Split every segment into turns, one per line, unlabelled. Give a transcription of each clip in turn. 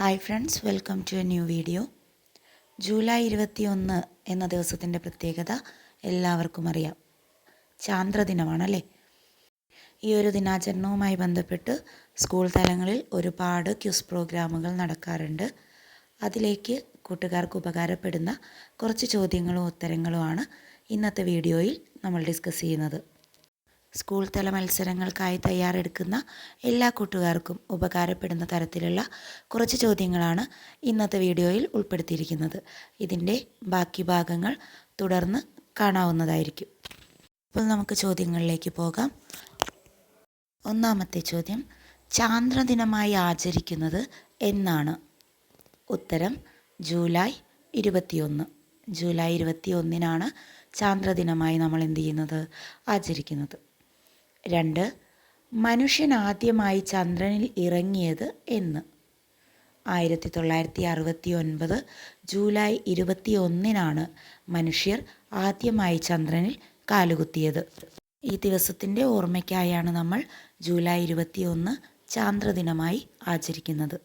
Hi friends welcome to a new video July ഇരുപത്തിയൊന്ന് എന്ന ദിവസത്തിന്റെ പ്രത്യേകത എല്ലാവർക്കും അറിയാം. ചാന്ദ്രദിനമാണല്ലേ ഈ ഒരു ദിനാചരണവുമായി ബന്ധപ്പെട്ട് സ്കൂൾ തലങ്ങളിൽ ഒരുപാട് ക്യൂസ് പ്രോഗ്രാമുകൾ നടക്കാറുണ്ട്. അതിലേക്ക് കൂട്ടുകാർക്ക് ഉപകാരപ്പെടുന്ന കുറച്ച് ചോദ്യങ്ങളും ഉത്തരങ്ങളുമാണ് ഇന്നത്തെ വീഡിയോയിൽ നമ്മൾ ഡിസ്കസ് ചെയ്യുന്നത്. സ്കൂൾ തല മത്സരങ്ങൾക്കായി തയ്യാറെടുക്കുന്ന എല്ലാ കൂട്ടുകാർക്കും ഉപകാരപ്പെടുന്ന തരത്തിലുള്ള കുറച്ച് ചോദ്യങ്ങളാണ് ഇന്നത്തെ വീഡിയോയിൽ ഉൾപ്പെടുത്തിയിരിക്കുന്നത്. ഇതിന്റെ ബാക്കി ഭാഗങ്ങൾ തുടർന്ന് കാണാവുന്നതായിരിക്കും. അപ്പോൾ നമുക്ക് ചോദ്യങ്ങളിലേക്ക് പോകാം. ഒന്നാമത്തെ ചോദ്യം ചാന്ദ്രദിനമായി ആചരിക്കുന്നത് എന്നാണ്. ഉത്തരം ജൂലൈ ഇരുപത്തിയൊന്ന്. ജൂലൈ ഇരുപത്തി ഒന്നിനാണ് ചാന്ദ്രദിനമായി നമ്മൾ എന്ത് ചെയ്യുന്നത്? ആചരിക്കുന്നത്. രണ്ട് മനുഷ്യൻ ആദ്യമായി ചന്ദ്രനിൽ ഇറങ്ങിയത് എന്ന്. ആയിരത്തി തൊള്ളായിരത്തി അറുപത്തി ഒൻപത് ജൂലൈ ഇരുപത്തി ഒന്നിനാണ് മനുഷ്യർ ആദ്യമായി ചന്ദ്രനിൽ കാലുകുത്തിയത്. ഈ ദിവസത്തിന്റെ ഓർമ്മയ്ക്കായാണ് നമ്മൾ ജൂലൈ ഇരുപത്തി ഒന്ന് ചാന്ദ്രദിനമായി ആചരിക്കുന്നത്.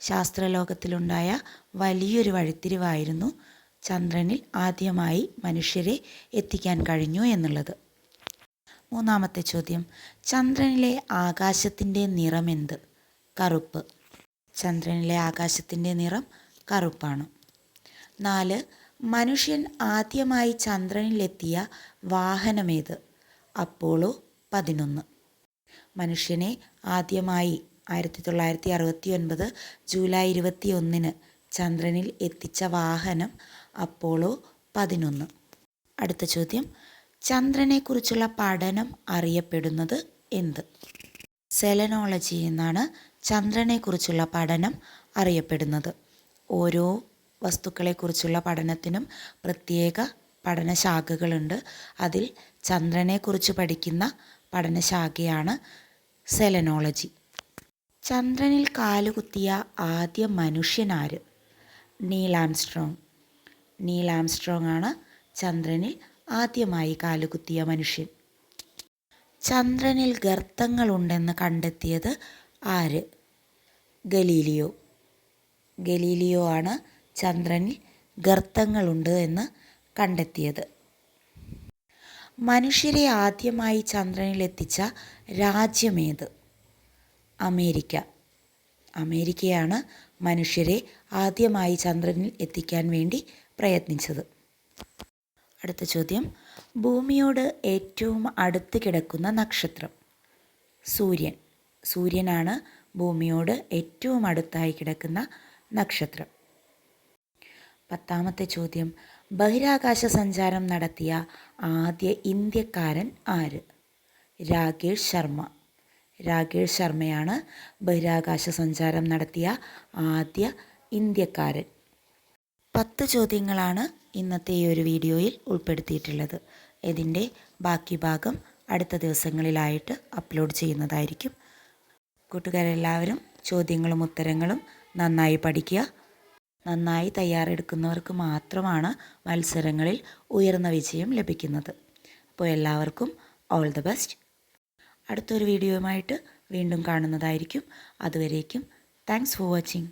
ശാസ്ത്രലോകത്തിലുണ്ടായ വലിയൊരു വഴിത്തിരിവായിരുന്നു ചന്ദ്രനിൽ ആദ്യമായി മനുഷ്യരെ എത്തിക്കാൻ കഴിഞ്ഞു എന്നുള്ളത്. മൂന്നാമത്തെ ചോദ്യം. ചന്ദ്രനിലെ ആകാശത്തിന്റെ എന്ത്? കറുപ്പ്. ചന്ദ്രനിലെ ആകാശത്തിന്റെ നിറം കറുപ്പാണ്. നാല്. മനുഷ്യൻ ആദ്യമായി ചന്ദ്രനിലെത്തിയ വാഹനമേത് അപ്പോളോ പതിനൊന്ന്. മനുഷ്യനെ ആദ്യമായി ആയിരത്തി തൊള്ളായിരത്തി അറുപത്തി ഒൻപത് ജൂലൈ ഇരുപത്തി ഒന്നിന് ചന്ദ്രനിൽ എത്തിച്ച വാഹനം അപ്പോളോ പതിനൊന്ന്. അടുത്ത ചോദ്യം. ചന്ദ്രനെക്കുറിച്ചുള്ള പഠനം അറിയപ്പെടുന്നത് എന്ത്? സെലനോളജി എന്നാണ് ചന്ദ്രനെക്കുറിച്ചുള്ള പഠനം അറിയപ്പെടുന്നത്. ഓരോ വസ്തുക്കളെക്കുറിച്ചുള്ള പഠനത്തിനും പ്രത്യേക പഠനശാഖകളുണ്ട്. അതിൽ ചന്ദ്രനെക്കുറിച്ച് പഠിക്കുന്ന പഠനശാഖയാണ് സെലനോളജി. ചന്ദ്രനിൽ കാലുകുത്തിയ ആദ്യ മനുഷ്യനാര്? Neil Armstrong. ആണ് ചന്ദ്രനിൽ ആദ്യമായി കാലുകുത്തിയ മനുഷ്യൻ. ചന്ദ്രനിൽ ഗർത്തങ്ങളുണ്ടെന്ന് കണ്ടെത്തിയത് ആര്? ഗലീലിയോ. ഗലീലിയോ ആണ് ചന്ദ്രനിൽ ഗർത്തങ്ങളുണ്ട് എന്ന് കണ്ടെത്തിയത്. മനുഷ്യരെ ആദ്യമായി ചന്ദ്രനിൽ എത്തിച്ച രാജ്യമേത്? അമേരിക്ക. അമേരിക്കയാണ് മനുഷ്യരെ ആദ്യമായി ചന്ദ്രനിൽ എത്തിക്കാൻ വേണ്ടി പ്രയത്നിച്ചത്. അടുത്ത ചോദ്യം. ഭൂമിയോട് ഏറ്റവും അടുത്ത് കിടക്കുന്ന നക്ഷത്രം. സൂര്യൻ. സൂര്യനാണ് ഭൂമിയോട് ഏറ്റവും അടുത്തായി കിടക്കുന്ന നക്ഷത്രം. പത്താമത്തെ ചോദ്യം. ബഹിരാകാശ സഞ്ചാരം നടത്തിയ ആദ്യ ഇന്ത്യക്കാരൻ ആര്? രാകേഷ് ശർമ്മ. രാകേഷ് ശർമ്മയാണ് ബഹിരാകാശ സഞ്ചാരം നടത്തിയ ആദ്യ ഇന്ത്യക്കാരൻ. പത്ത് ചോദ്യങ്ങളാണ് ഇന്നത്തെ ഈ ഒരു വീഡിയോയിൽ ഉൾപ്പെടുത്തിയിട്ടുള്ളത്. ഇതിന്റെ ബാക്കി ഭാഗം അടുത്ത ദിവസങ്ങളിലായിട്ട് അപ്ലോഡ് ചെയ്യുന്നതായിരിക്കും. കൂട്ടുകാരെല്ലാവരും ചോദ്യങ്ങളും ഉത്തരങ്ങളും നന്നായി പഠിക്കുക. നന്നായി തയ്യാറെടുക്കുന്നവർക്ക് മാത്രമാണ് മത്സരങ്ങളിൽ ഉയർന്ന വിജയം ലഭിക്കുന്നത്. അപ്പോൾ എല്ലാവർക്കും ഓൾ ദ ബെസ്റ്റ് അടുത്തൊരു വീഡിയോയുമായിട്ട് വീണ്ടും കാണുന്നതായിരിക്കും. അതുവരേക്കും താങ്ക്സ് ഫോർ വാച്ചിങ്